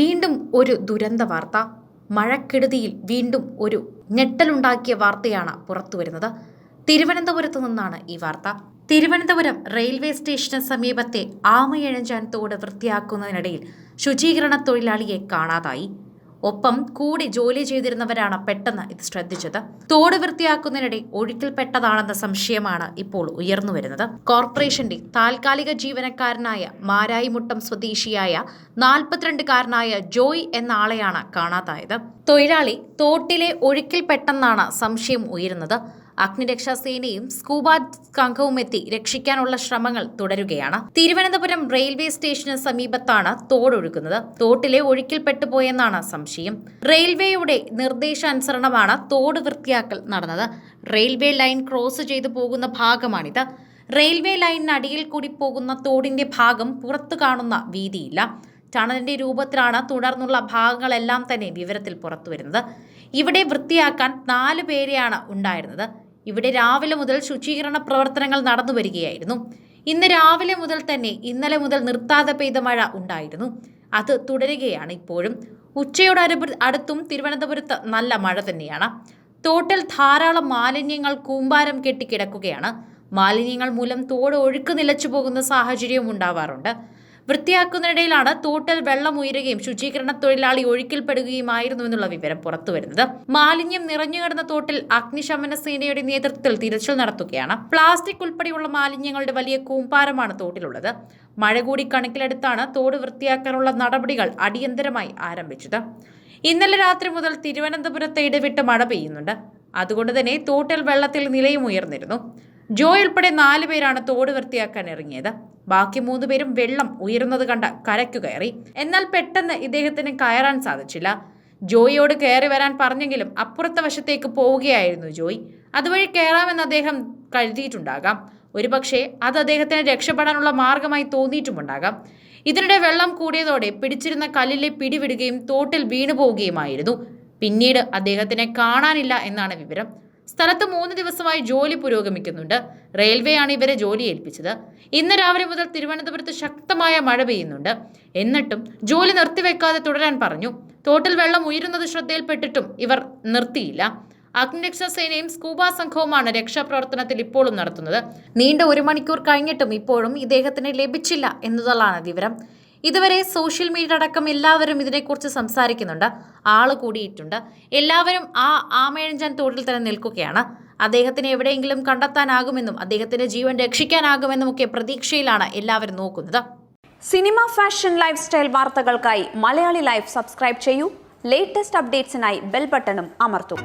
വീണ്ടും ഒരു ദുരന്ത വാർത്ത. മഴക്കെടുതിയിൽ വീണ്ടും ഒരു ഞെട്ടലുണ്ടാക്കിയ വാർത്തയാണ് പുറത്തു വരുന്നത്. തിരുവനന്തപുരത്ത് നിന്നാണ് ഈ വാർത്ത. തിരുവനന്തപുരം റെയിൽവേ സ്റ്റേഷന് സമീപത്തെ ആമയഴഞ്ചാൻ തോട് വൃത്തിയാക്കുന്നതിനിടയിൽ ശുചീകരണ തൊഴിലാളിയെ കാണാതായി. ഒപ്പം കൂടി ജോലി ചെയ്തിരുന്നവരാണ് പെട്ടെന്ന് ഇത് ശ്രദ്ധിച്ചത്. തോട് വൃത്തിയാക്കുന്നതിനിടെ ഒഴുക്കിൽപ്പെട്ടതാണെന്ന സംശയമാണ് ഇപ്പോൾ ഉയർന്നുവരുന്നത് കോർപ്പറേഷന്റെ താൽക്കാലിക ജീവനക്കാരനായ മാരായിമുട്ടം സ്വദേശിയായ നാൽപ്പത്തിരണ്ടുകാരനായ ജോയ് എന്ന ആളെയാണ് കാണാതായത്. തൊഴിലാളി തോട്ടിലെ ഒഴുക്കിൽപ്പെട്ടെന്നാണ് സംശയം ഉയരുന്നത്. അഗ്നിരക്ഷാസേനയും സ്കൂബ സംഘവും എത്തി രക്ഷിക്കാനുള്ള ശ്രമങ്ങൾ തുടരുകയാണ്. തിരുവനന്തപുരം റെയിൽവേ സ്റ്റേഷന് സമീപത്താണ് തോടൊഴുകുന്നത്. തോട്ടിലെ ഒഴുക്കിൽപ്പെട്ടുപോയെന്നാണ് സംശയം. റെയിൽവേയുടെ നിർദ്ദേശാനുസരണമാണ് തോട് വൃത്തിയാക്കൽ നടന്നത്. റെയിൽവേ ലൈൻ ക്രോസ് ചെയ്തു പോകുന്ന ഭാഗമാണിത്. റെയിൽവേ ലൈനിനടിയിൽ കൂടി പോകുന്ന തോടിന്റെ ഭാഗം പുറത്തു കാണുന്ന വീതിയില്ല. ടണലിന്റെ രൂപത്തിലാണ് തുടർന്നുള്ള ഭാഗങ്ങളെല്ലാം തന്നെ വിവരത്തിൽ പുറത്തു വരുന്നത് ഇവിടെ വൃത്തിയാക്കാൻ നാല് പേരെയാണ് ഉണ്ടായിരുന്നത്. ഇവിടെ രാവിലെ മുതൽ ശുചീകരണ പ്രവർത്തനങ്ങൾ നടന്നു വരികയായിരുന്നു. ഇന്ന് രാവിലെ മുതൽ തന്നെ ഇന്നലെ മുതൽ നിർത്താതെ പെയ്ത മഴ ഉണ്ടായിരുന്നു. അത് തുടരുകയാണ് ഇപ്പോഴും. ഉച്ചയോട് അടുത്തും തിരുവനന്തപുരത്ത് നല്ല മഴ തന്നെയാണ്. തോട്ടിൽ ധാരാളം മാലിന്യങ്ങൾ കൂമ്പാരം കെട്ടിക്കിടക്കുകയാണ് മാലിന്യങ്ങൾ മൂലം തോട് ഒഴുക്ക് നിലച്ചു പോകുന്ന സാഹചര്യവും ഉണ്ടാവാറുണ്ട്. വൃത്തിയാക്കുന്നതിനിടയിലാണ് തോട്ടിൽ വെള്ളം ഉയരുകയും ശുചീകരണ തൊഴിലാളി ഒഴുക്കിൽപ്പെടുകയുമായിരുന്നു എന്നുള്ള വിവരം പുറത്തുവരുന്നത്. മാലിന്യം നിറഞ്ഞുകിടന്ന തോട്ടിൽ അഗ്നിശമന സേനയുടെ നേതൃത്വത്തിൽ തിരച്ചിൽ നടത്തുകയാണ്. പ്ലാസ്റ്റിക് ഉൾപ്പെടെയുള്ള മാലിന്യങ്ങളുടെ വലിയ കൂമ്പാരമാണ് തോട്ടിലുള്ളത്. മഴ കൂടി കണക്കിലെടുത്താണ് തോട് വൃത്തിയാക്കാനുള്ള നടപടികൾ അടിയന്തരമായി ആരംഭിച്ചത്. ഇന്നലെ രാത്രി മുതൽ തിരുവനന്തപുരത്ത് ഇടവിട്ട് മഴ പെയ്യുന്നുണ്ട്. അതുകൊണ്ട് തന്നെ തോട്ടിൽ വെള്ളത്തിൽ നിലയും ഉയർന്നിരുന്നു. ജോയ് ഉൾപ്പെടെ നാല് പേരാണ് തോട് വൃത്തിയാക്കാൻ ഇറങ്ങിയത്. ബാക്കി മൂന്ന് പേരും വെള്ളം ഉയരുന്നത് കണ്ട കരയ്ക്കു കയറി. എന്നാൽ പെട്ടെന്ന് ഇദ്ദേഹത്തിന് കയറാൻ സാധിച്ചില്ല. ജോയിയോട് കയറി വരാൻ പറഞ്ഞെങ്കിലും അപ്പുറത്തെ വശത്തേക്ക് പോവുകയായിരുന്നു ജോയി. അതുവഴി കയറാമെന്ന് അദ്ദേഹം കരുതിയിട്ടുണ്ടാകാം. ഒരുപക്ഷെ അത് അദ്ദേഹത്തിന് രക്ഷപ്പെടാനുള്ള മാർഗമായി തോന്നിയിട്ടുമുണ്ടാകാം. ഇതിനിടെ വെള്ളം കൂടിയതോടെ പിടിച്ചിരുന്ന കല്ലിലെ പിടിവിടുകയും തോട്ടിൽ വീണുപോവുകയുമായിരുന്നു. പിന്നീട് അദ്ദേഹത്തിനെ കാണാനില്ല എന്നാണ് വിവരം. സ്ഥലത്ത് മൂന്ന് ദിവസമായി ജോലി പുരോഗമിക്കുന്നുണ്ട്. റെയിൽവേയാണ് ഇവരെ ജോലി ഏൽപ്പിച്ചത്. ഇന്ന് രാവിലെ മുതൽ തിരുവനന്തപുരത്ത് ശക്തമായ മഴ പെയ്യുന്നുണ്ട്. എന്നിട്ടും ജോലി നിർത്തിവെക്കാതെ തുടരാൻ പറഞ്ഞു. തോട്ടിൽ വെള്ളം ഉയരുന്നത് ശ്രദ്ധയിൽപ്പെട്ടിട്ടും ഇവർ നിർത്തിയില്ല. അഗ്നിരക്ഷാ സേനയും സ്കൂബ സംഘവുമാണ് രക്ഷാപ്രവർത്തനത്തിൽ ഇപ്പോഴും നടത്തുന്നത്. നീണ്ട ഒരു മണിക്കൂർ കഴിഞ്ഞിട്ടും ഇപ്പോഴും ഇദ്ദേഹത്തിന് ലഭിച്ചില്ല എന്നതാണ് വിവരം. ഇതുവരെ സോഷ്യൽ മീഡിയ അടക്കം എല്ലാവരും ഇതിനെക്കുറിച്ച് സംസാരിക്കുന്നുണ്ട്. ആൾ കൂടിയിട്ടുണ്ട്. എല്ലാവരും ആ ആമേഴഞ്ചാൻ തോട്ടിൽ തന്നെ നിൽക്കുകയാണ്. അദ്ദേഹത്തിന് എവിടെയെങ്കിലും കണ്ടെത്താനാകുമെന്നും അദ്ദേഹത്തിന്റെ ജീവൻ രക്ഷിക്കാനാകുമെന്നും ഒക്കെ പ്രതീക്ഷയിലാണ് എല്ലാവരും നോക്കുന്നത്. സിനിമ ഫാഷൻ ലൈഫ് സ്റ്റൈൽ വാർത്തകൾക്കായി മലയാളി ലൈഫ് സബ്സ്ക്രൈബ് ചെയ്യൂ. ലേറ്റസ്റ്റ് അപ്ഡേറ്റ്സിനായി ബെൽ ബട്ടണും അമർത്തും.